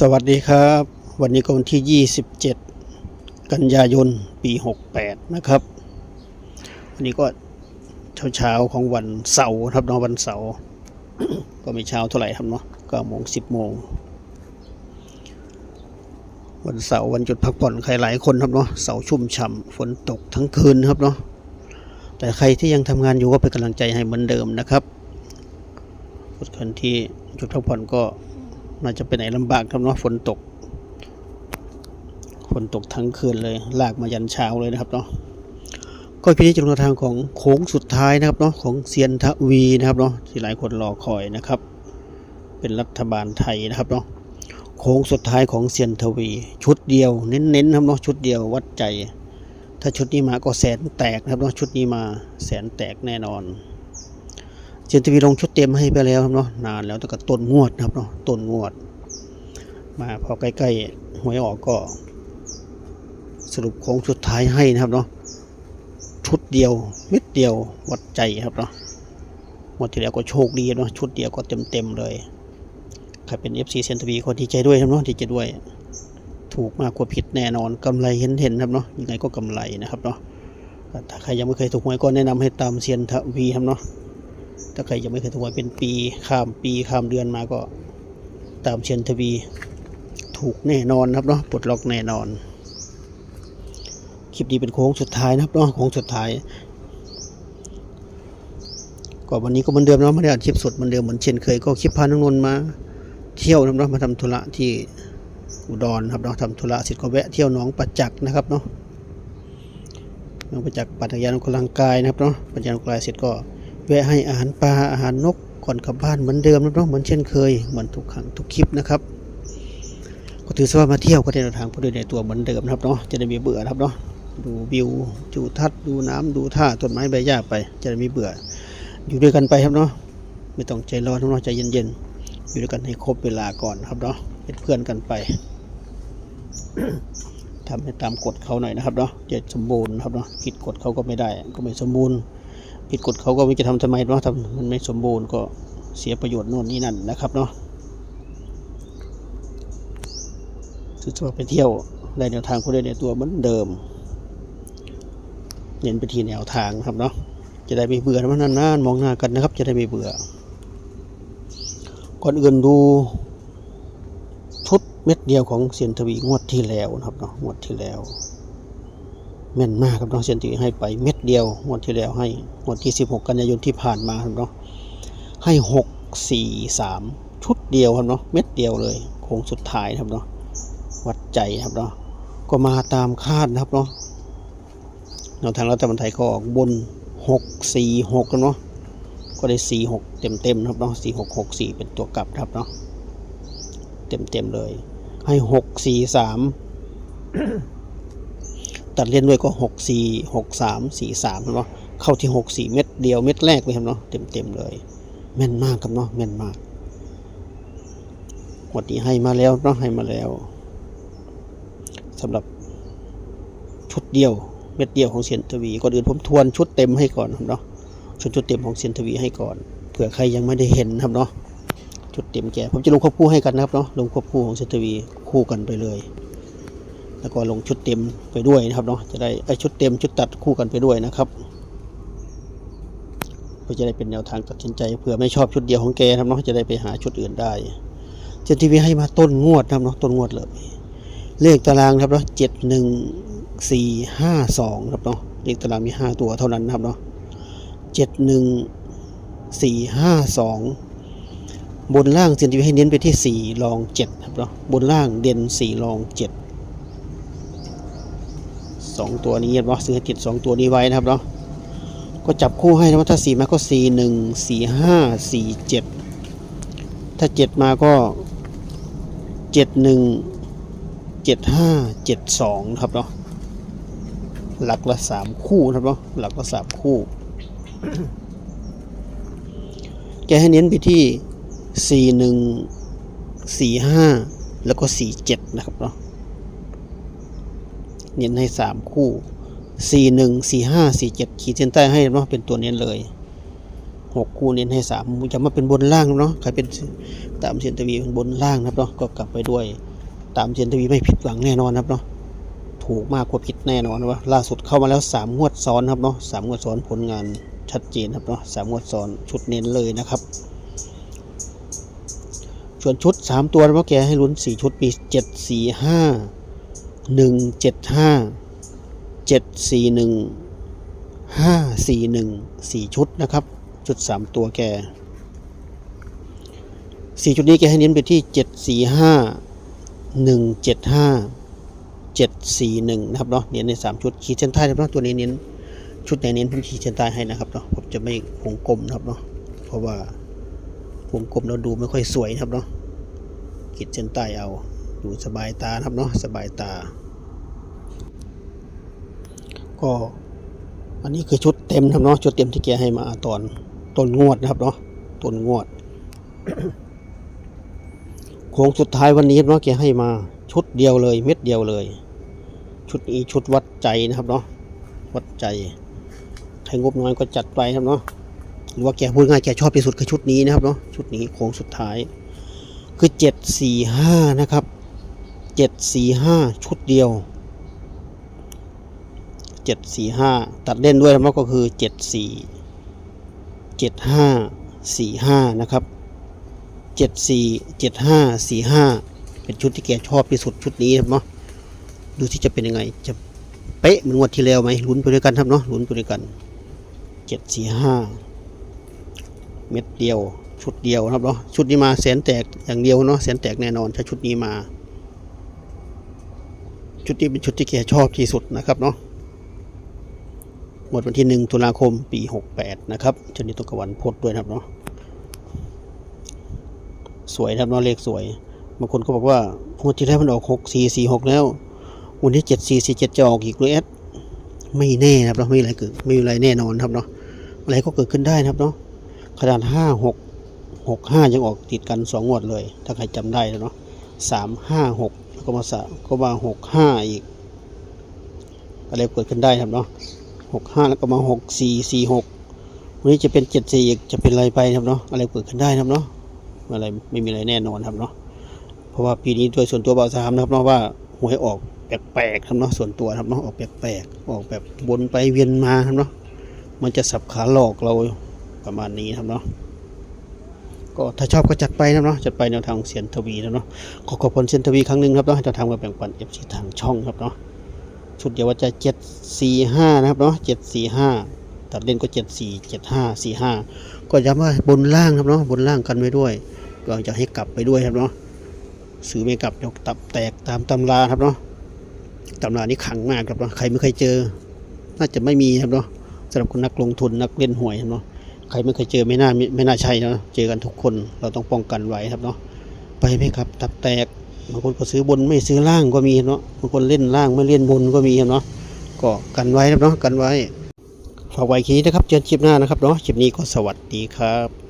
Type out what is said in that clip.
สวัสดีครับ วันนี้ก็วันที่ 27 กันยายน ปี 68 นะครับ วันนี้ก็เช้าๆของวันเสาร์ครับเนาะวันเสาร์ก็ไม่เช้าเท่าไหร่ครับเนาะ9โมง10โมง วันเสาร์วันหยุดพักผ่อนใครหลายคนครับเนาะเสาร์ชุ่มฉ่ำฝนตกทั้งคืนครับเนาะแต่ใครที่ยังทำงานอยู่ก็เป็นกำลังใจให้เหมือนเดิมนะครับคนที่หยุดพักผ่อนก็ น่าจะไปไหนลำบากครับเนาะฝนตก ฝนตกทั้งคืนเลยลากมายันเช้าเลยนะครับเนาะก็พิจารณาทางของโค้งสุดท้ายนะครับเนาะของเซียนทวีนะครับเนาะที่หลายคนรอคอยนะครับ เป็นรัฐบาลไทยนะครับเนาะโค้งสุดท้ายของเซียนทวี ชุดเดียวเน้นๆครับเนาะชุดเดียววัดใจ ถ้าชุดนี้มาก็แสนแตกนะครับเนาะชุดนี้มาแสนแตกแน่นอน เจนทีวีลงชุดเต็มให้ไปแล้วครับเนาะนานแล้วแต่ก็ต้นงวดนะครับเนาะต้นงวด มาพอใกล้ๆหวยออกก็ สรุปโค้งสุดท้ายให้นะครับเนาะชุดเดียวเม็ดเดียววัดใจครับเนาะหมดที่แล้วก็โชคดีเนาะชุดเดียวก็เต็มๆเลยใครเป็น FC เซนทวีคนดีใจด้วยครับเนาะดีใจด้วย ถูกมากกว่าผิดแน่นอนกำไรเห็นๆครับเนาะยังไงก็กำไรนะครับเนาะถ้าใครยังไม่เคยถูกหวยก็แนะนำให้ตามเซียนทวีครับเนาะ ถ้าใครยังไม่เคยถูกหวยเป็นปีข้ามปีข้ามเดือนมาก็ตามเชียนทวี ถูกแน่นอนครับเนาะปลดล็อกแน่นอน คลิปนี้เป็นโค้งสุดท้ายนะครับเนาะโค้งสุดท้ายก็วันนี้ก็เหมือนเดิมเนาะไม่ได้อัดคลิปสดเหมือนเดิมเหมือนเช่นเคยก็คลิปพาน้องนนมาเที่ยวนะครับเนาะมาทำธุระที่อุดรครับเนาะทำธุระเสร็จก็แวะเที่ยวหนองประจักษ์นะครับเนาะหนองประจักษ์ปั่นจักรยานออกกำลังกายนะครับเนาะปั่นจักรยานออกกำลังกายเสร็จก็ แวะให้อาหารปลาอาหารนกก่อนกลับบ้านเหมือนเดิมนะครับเหมือนเช่นเคยเหมือนทุกครั้งทุกคลิปนะครับก็ถือซะว่ามาเที่ยวก็ได้เดินทางไปด้วยในตัวเหมือนเดิมนะครับเนาะจะได้ไมีเบื่อครับเนาะดูวิวจูทัศน์ดูน้ำดูท่าต้นไม้ใบหญ้าไป จะได้มีเบื่อ อยู่ด้วยกันไปครับเนาะไม่ต้องใจร้อนเนาะใจเย็นๆอยู่ด้วยกันให้ครบเวลาก่อนครับเนาะเป็นเพื่อนกันไปทำให้ตามกฎเขาหน่อยนะครับเนาะจะสมบูรณ์ครับเนาะผิดกฎเขาก็ไม่ได้ ก็ไม่สมบูรณ์ ผิดกฎเขาก็ไม่จะทำทำไมเนาะทำมันไม่สมบูรณ์ก็เสียประโยชน์โน่นนี่นั่นนะครับเนาะซื้อตัวไปเที่ยวได้แนวทางคนเดียวในตัวเหมือนเดิม เน้นไปที่แนวทางครับเนาะจะได้ไม่เบื่อนะนานๆมองหน้ากันนะครับ จะได้ไม่เบื่อ ก่อนอื่นดูชุดเม็ดเดียวของเซียนทวีงวดที่แล้วนะครับเนาะงวดที่แล้ว แม่นมากครับน้องเซนตีให้ไปเม็ดเดียวงวดที่แล้วให้งวดที่ 16 กันยายนที่ผ่านมาครับเนาะให้ 6 4 3 ชุดเดียวครับเนาะเม็ดเดียวเลยโค้งสุดท้ายครับเนาะวัดใจครับเนาะก็มาตามคาดนะครับเนาะแนวทางรัฐบาลไทยก็ออกบน 6 4 6กันเนาะก็ได้ 4 6 เต็มเต็มๆครับเนาะ4 6 6 4 เป็นตัวกลับครับเนาะเต็มเต็มๆเลย ให้ 6 4 3 ตัดเล่นด้วยก็หกสี่หกสามสี่สามเนาะเข้าที่หกสี่เม็ดเดียวเม็ดแรกเลยครับเนาะเต็มเต็มๆเลย แม่นมากครับเนาะแม่นมากหมดนี้ให้มาแล้วเนาะให้มาแล้วสำหรับชุดเดียวเม็ดเดียวของเซียนทวีก่อนอื่นผมทวนชุดเต็มให้ก่อนครับเนาะชุดชุดเต็มของเซียนทวีให้ก่อนเผื่อใครยังไม่ได้เห็นครับเนาะชุดเต็มแกผมจะลงควบคู่ให้กันนะครับเนาะลงควบคู่ของเซียนทวีคู่กันไปเลย แล้วก็ลงชุดเต็มไปด้วยนะครับเนาะจะได้ไอชุดเต็มชุดตัดคู่กันไปด้วยนะครับเพื่อจะได้เป็นแนวทางตัดสินใจเผื่อไม่ชอบชุดเดียวของแกนะครับเนาะจะได้ไปหาชุดอื่นได้เจนทีวีให้มาต้นงวดนะครับเนาะต้นงวดเลย เลขตารางครับเนาะเจ็ดหนึ่งสี่ห้าสองครับเนาะเลขตารางมีห้าตัวเท่านั้นนะครับเนาะเจ็ดหนึ่งสี่ห้าสองบนล่างเจนทีวีให้เน้นไปที่สี่รองเจ็ดครับเนาะบนล่างเด่นสี่รองเจ็ด สองตัวนี้เนาะซื้อให้ติดสองตัวนี้ไว้นะครับเนาะก็จับคู่ให้นะถ้าสี่มาก็สี่หนึ่งสี่ห้าสี่เจ็ดถ้าเจ็ดมาก็เจ็ดหนึ่งเจ็ดห้าเจ็ดสองครับเนาะหลักละสามคู่ครับเนาะหลักละสามคู่ แกให้เน้นไปที่สี่หนึ่งสี่ห้าแล้วก็สี่เจ็ดนะครับเนาะ เน้นให้สามคู่สี่หนึ่งสี่ห้าสี่เจ็ดขีดเส้นใต้ให้เนาะเป็นตัวเน้นเลยหกคู่เน้นให้สามจะมาเป็นบนล่างเนาะใครเป็นตามเซียนทวีเป็นบนล่างนะครับเนาะก็กลับไปด้วย ตามเซียนทวีไม่ผิดหวังแน่นอนครับเนาะถูกมากกว่าผิดแน่นอนว่าล่าสุดเข้ามาแล้วสามงวดซ้อนครับเนาะสามงวดซ้อนผลงานชัดเจนครับเนาะสามงวดซ้อนชุดเน้นเลยนะครับส่วนชุดสามตัวนะว่าแกให้ลุ้นสี่ชุดมีเจ็ด สี่ห้าหนึ่งเจ็ดห้าเจ็ดสี่หนึ่งห้าสี่หนึ่งสี่ชุดนะครับ ชุดสามตัวแกสี่ชุดนี้แกให้เน้นไปที่เจ็ดสี่ห้าหนึ่งเจ็ดห้าเจ็ดสี่หนึ่งนะครับเนาะเน้นในสามชุดขีดเส้นใต้นะครับตัวนี้เน้นชุดไหนเน้นผมขีดเส้นใต้ให้นะครับเนาะผมจะไม่วงกลมนะครับเนาะเพราะว่าวงกลมเราดูไม่ค่อยสวยนะครับเนาะขีดเส้นใต้เอา ดูสบายตาครับเนาะสบายตา ก็อันนี้คือชุดเต็มครับเนาะชุดเต็มที่แกให้มาตอนต้นงวดนะครับเนาะต้นงวดโค้งสุดท้ายวันนี้เนาะแกให้มาชุดเดียวเลย เม็ดเดียวเลย ชุดนี้ชุดวัดใจนะครับเนาะวัดใจใครงบน้อยก็จัดไปครับเนาะหรือว่าแกพูดง่ายแกชอบที่สุดคือชุดนี้นะครับเนาะชุดนี้โค้งสุดท้าย คือเจ็ดสี่ห้านะครับ เจ็ดสี่ห้าชุดเดียวเจ็ดสี่ห้าตัดเล่นด้วยแล้วก็คือเจ็ดสี่เจ็ดห้าสี่ห้านะครับเจ็ดสี่เจ็ดห้าสี่ห้าเป็นชุดที่แกชอบที่สุดชุดนี้ครับเนาะดูที่จะเป็นยังไง จะเป๊ะเหมือนงวดที่แล้วไหมลุ้นไปด้วยกันครับเนาะลุ้นไปด้วยกันเจ็ดสี่ห้าเม็ดเดียวชุดเดียวนะครับเนาะชุดนี้มาแสนแตกอย่างเดียวเนาะแสนแตกแน่นอนถ้าชุดนี้มา ชุดนี้เป็นชุดที่แกชอบที่สุดนะครับเนาะหมดวันที่1ตุลาคมปี68นะครับชนิดตุกวันพดด้วยนะครับเนาะสวยนะครับเนาะเลขสวยบางคนก็บอกว่างวดที่แล้วมันออก6 4 4 6แล้ววันที่7 4 4 7จะออกอีกหรือแอดไม่แน่นะครับเนาะไม่มีอะไรเกิดไม่มีอะไรแน่นอนครับเนาะอะไรก็เกิดขึ้นได้นะครับเนาะขนาด5 6 6 5ยังออกติดกัน2งวดเลย ถ้าใครจำได้แล้วเนาะ3 5 6แล้วก็ มาสามก็มา6 5อีกอะไรเกิดขึ้นได้ครับเนาะหกห้าแล้วก็มาหกสี่สี่หกวันนี้จะเป็นเจ็ดสี่อีกจะเป็นอะไรไปครับเนาะอะไรเกิดขึ้นได้ครับเนาะอะไรไม่มีอะไรแน่นอนครับเนาะเพราะว่าปีนี้โดยส่วนตัวเบาสามนะครับเนาะว่าหวยออกแปลกๆครับเนาะส่วนตัวครับเนาะออกแปลกๆออกแบบวนไปเวียนมาครับเนาะมันจะสับขาหลอกเราประมาณนี้ครับเนาะ ก็ถ้าชอบก็จัดไปนะเนาะจัดไปแนวทางเสียนทวีนะเนาะขอขอบคุณเสียนทวีครั้งหนึ่งครับเนาะจะทำกับแบ่งปันเอฟซีทางช่องครับเนาะชุดเดียวว่าจะเจ็ดสี่ห้านะครับเนาะเจ็ดสี่ห้าตัดเล่นก็เจ็ดสี่เจ็ดห้าสี่ห้าก็ย้ำว่าบนล่างครับเนาะบนล่างกันไว้ด้วยก็จะให้กลับไปด้วยครับเนาะซื้อไม่กลับยกตับแตกตามตำราครับเนาะตำรานี้ขังมากครับเนาะใครไม่เคยเจอ น่าจะไม่มีครับเนาะสำหรับคนนักลงทุนนักเล่นหวยครับเนาะ ใครไม่เคยเจอไม่น่าไม่น่าใช่นะเจอกันทุกคนเราต้องป้องกันไว้ครับเนาะไปไหมครับตับแตกบางคนก็ซื้อบนไม่ซื้อล่างก็มีเนาะบางคนเล่นล่างไม่เล่นบนก็มีเนาะก็กันไว้ครับเนาะกันไว้ฝากไว้คีนะครับเจอคลิปหน้านะครับเนาะคลิปนี้ก็สวัสดีครับ